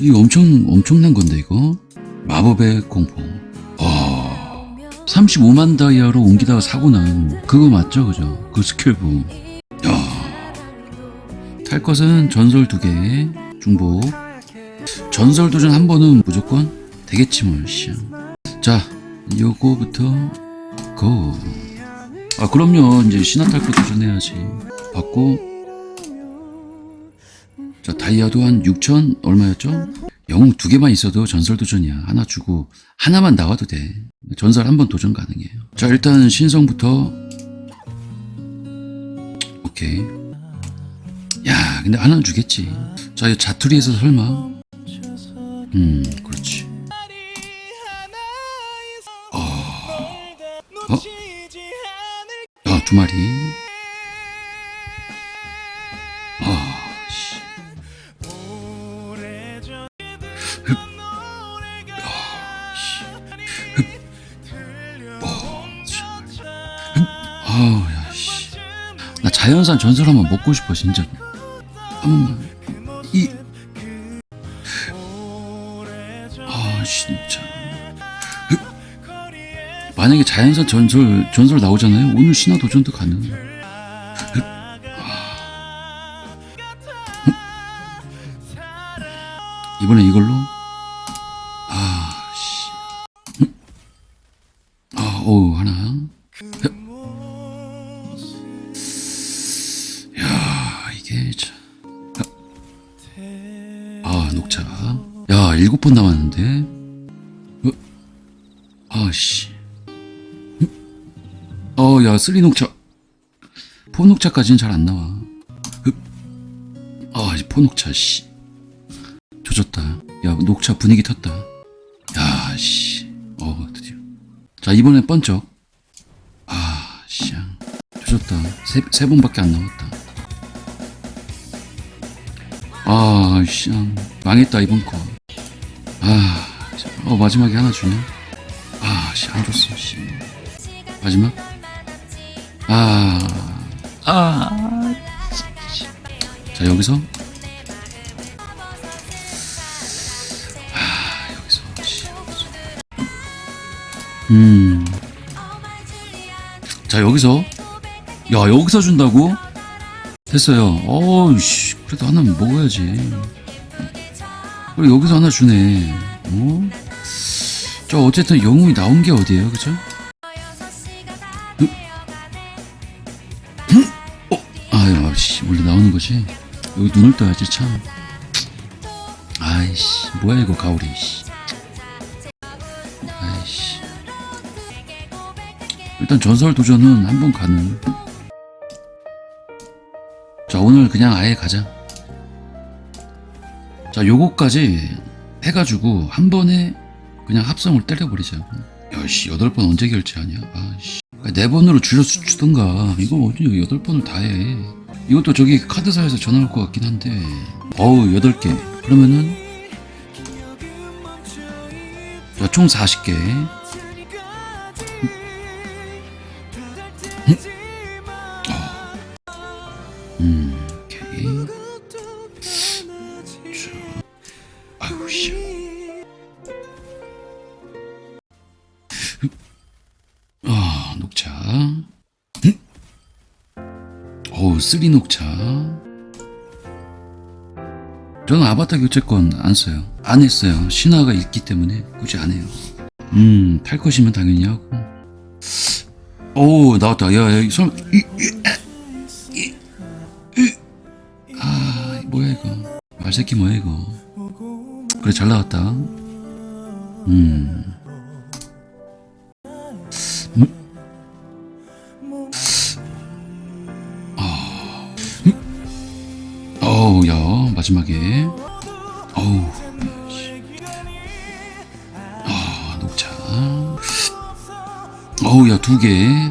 이거 엄청 엄청난 건데 이거 마법의 공포. 아 35만 다이아로 옮기다가 사고 난 그거 맞죠, 그죠? 그 스킬부. 야. 탈 것은 전설 두 개, 중복. 전설 도전 한 번은 무조건 되겠지 뭘, 씨. 자, 요거부터 고. 아, 그럼요. 이제 신화 탈거 도전해야지. 받고. 자, 다이아도 한 6천 얼마였죠? 영웅 두 개만 있어도 전설 도전이야. 하나 주고 하나만 나와도 돼. 전설 한 번 도전 가능해요. 자, 일단 신성부터 오케이. 야, 근데 하나는 주겠지. 자, 이 자투리에서 설마. 음, 그렇지. 어. 어? 야, 두 마리. 자연산 전설 한번 먹고 싶어, 진짜. 한 번만. 이. 아, 진짜. 흡. 만약에 자연산 전설, 전설 나오잖아요. 오늘 신화 도전도 가능. 흡. 아. 흡. 이번에 이걸로. 아, 씨. 흡. 아, 오, 하나. 일곱 번 남았는데. 어? 아, 씨. 어, 야, 쓰리 녹차. 포 녹차까지는 잘 안 나와. 흡. 아, 이포 녹차, 씨. 조졌다. 야, 녹차 분위기 탔다. 야, 씨. 어, 드디어. 자, 이번엔 번쩍. 아, 씨. 조졌다. 세, 세 번밖에 안 남았다. 아, 씨. 망했다, 이번 거. 아, 자, 어, 마지막에 하나 주네. 아, 씨, 안 줬어, 씨. 마지막? 아, 아, 씨. 자, 여기서. 아, 여기서, 씨, 여기서. 음. 자, 여기서. 야, 여기서 준다고? 됐어요. 어우 씨, 그래도 하나 먹어야지. 여기서 하나 주네. 어? 저, 어쨌든 영웅이 나온 게 어디예요, 그죠? 어? 아유, 씨, 원래 나오는 거지? 여기 눈을 떠야지, 참. 아이씨, 뭐야, 이거, 가오리, 씨. 아이씨. 일단 전설 도전은 한 번 가는. 자, 오늘 그냥 아예 가자. 자, 요거까지 해가지고 한 번에 그냥 합성을 때려버리자. 야, 씨, 여덟 번 언제 결제하냐? 아, 씨. 네 번으로 줄여서 주던가. 이거 어디 여덟 번을 다 해. 이것도 저기 카드사에서 전화 올 것 같긴 한데. 어우, 여덟 개. 그러면은. 자, 총 40개. 아, 녹차. 어우, 쓰리 녹차. 저는 아바타 교체권 안 써요. 안 했어요. 신화가 있기 때문에 굳이 안 해요. 음, 탈 것이면 당연히 하고. 오, 나왔다. 야, 야, 설, 이, 이, 이, 이. 아, 뭐야, 이거. 말새끼 뭐야, 이거. 그래, 잘 나왔다. 음. 마지막에. 어우. 씨. 아, 녹차. 어우, 야, 두 개. 야,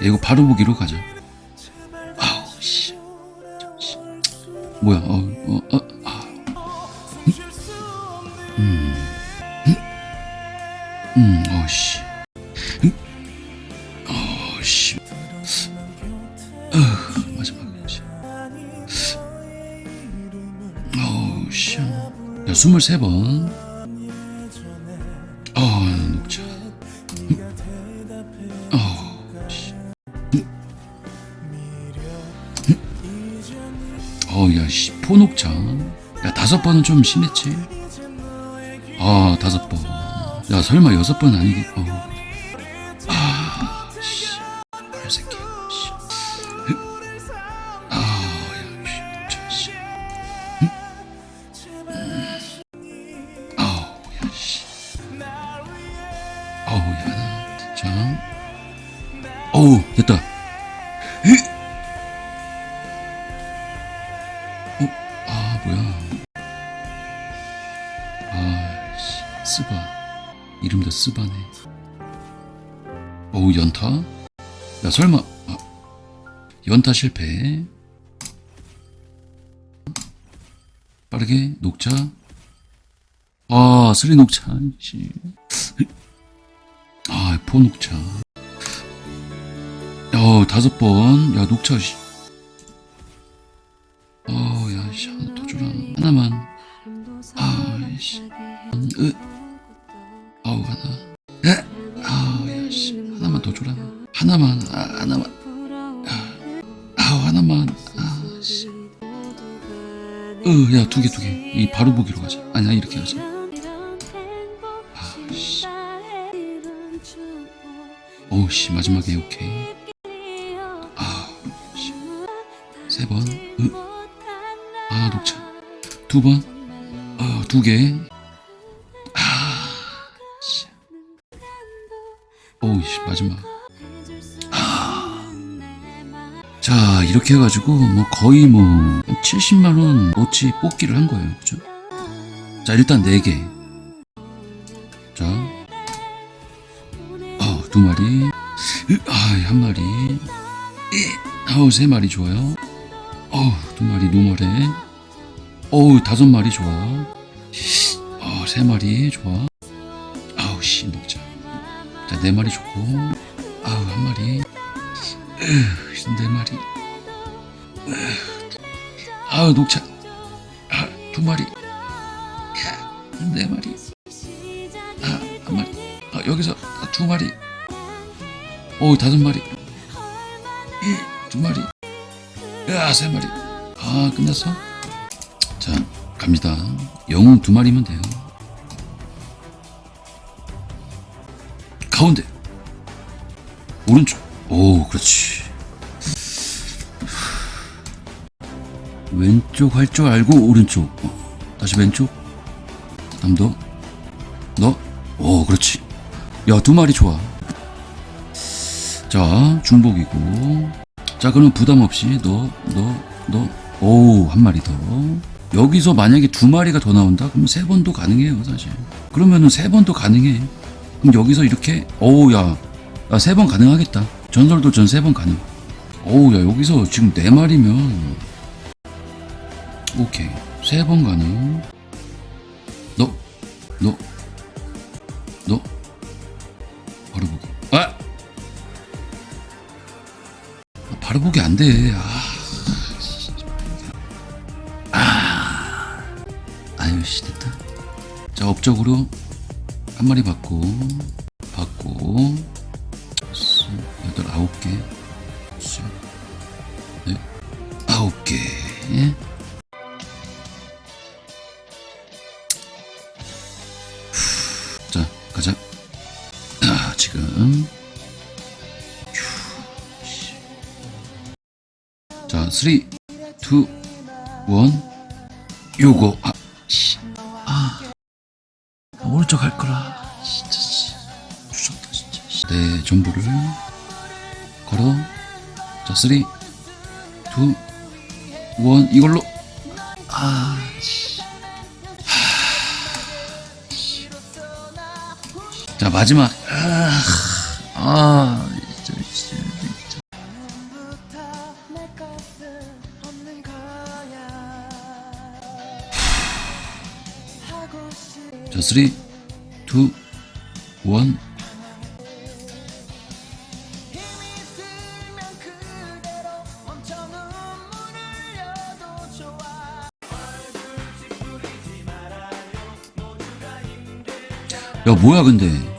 이거 바로 보기로 가자. 아우, 씨. 씨. 뭐야, 어, 어, 어, 아. 음. 음. 음, 어, 씨. 23번. 어, 녹차. 어, 씨. 어, 포녹차. 야, 다섯 번은 좀 심했지? 아, 다섯 번. 야, 설마 여섯 번 아니겠, 어. 어, 아, 뭐야. 아, 씨, 스바. 이름도 스바네. 어우, 연타? 야, 설마, 아, 연타 실패. 빠르게, 녹차. 아, 스리 녹차. 씨. 아, 포 녹차. 야, 다섯 번. 야, 녹차, 씨. 하나만. 아, 씨. 으. 아우, 하나. 에? 아우, 야, 씨. 하나만 더 주라. 하나만, 아, 하나만. 아, 아우, 하나만. 아, 씨. 으, 야, 두 개, 두 개. 이 바로 보기로 가자. 아니야, 이렇게 하자. 아, 씨. 어우, 씨, 마지막에, 오케이. 아, 씨. 세 번. 으. 아, 녹차. 두 번. 어, 두 개. 아, 씨. 어우, 씨, 마지막. 아. 자, 이렇게 해가지고, 뭐, 거의 뭐, 70만원 어치 뽑기를 한 거예요. 그죠? 자, 일단 네개 자, 어, 두 마리. 으, 아, 한 마리. 이, 아우, 세 마리 좋아요. 어우, 두 마리 노멀해. 어우, 다섯 마리 좋아. 어, 세 마리 좋아. 아우, 씨, 먹자. 자, 네 마리 좋고. 아우, 한 마리. 으, 네 마리. 으, 아우, 녹차. 아, 두 마리. 야, 네 마리. 아, 한 마리. 아, 여기서 아, 두 마리. 오, 다섯 마리. 이, 두 마리. 야, 세 마리. 아, 끝났어? 자, 갑니다. 영웅 두 마리면 돼요. 가운데. 오른쪽. 오, 그렇지. 왼쪽 할 줄 알고 오른쪽. 어, 다시 왼쪽. 너. 너. 오, 그렇지. 야, 두 마리 좋아. 자, 중복이고. 자, 그럼 부담 없이 너, 너, 너. 오, 한 마리 더. 여기서 만약에 두 마리가 더 나온다? 그럼 세 번도 가능해요, 사실. 그러면은 세 번도 가능해. 그럼 여기서 이렇게, 오우, 야. 야, 세 번 가능하겠다. 전설도 전 세 번 가능. 오우, 야, 여기서 지금 네 마리면. 오케이. 세 번 가능. 너, 너, 너. 바로 보기. 아! 아, 바로 보기 안 돼. 아. 아. 자, 업적으로 한 마리 받고, 받고, 여덟, 아홉 개, 셋, 넷, 아홉 개. 자, 가자. 아, 지금. 자, 3, 2, 1. 요거. 아, 씨. 아. 오른쪽 할 거라. 진짜, 씨. 주셨다, 진짜. 씨. 네, 전부를 걸어. 자, 3, 2, 1. 이걸로. 아, 씨. 자 마지막 아, 아 3, 2, 1 야, 뭐야, 근데.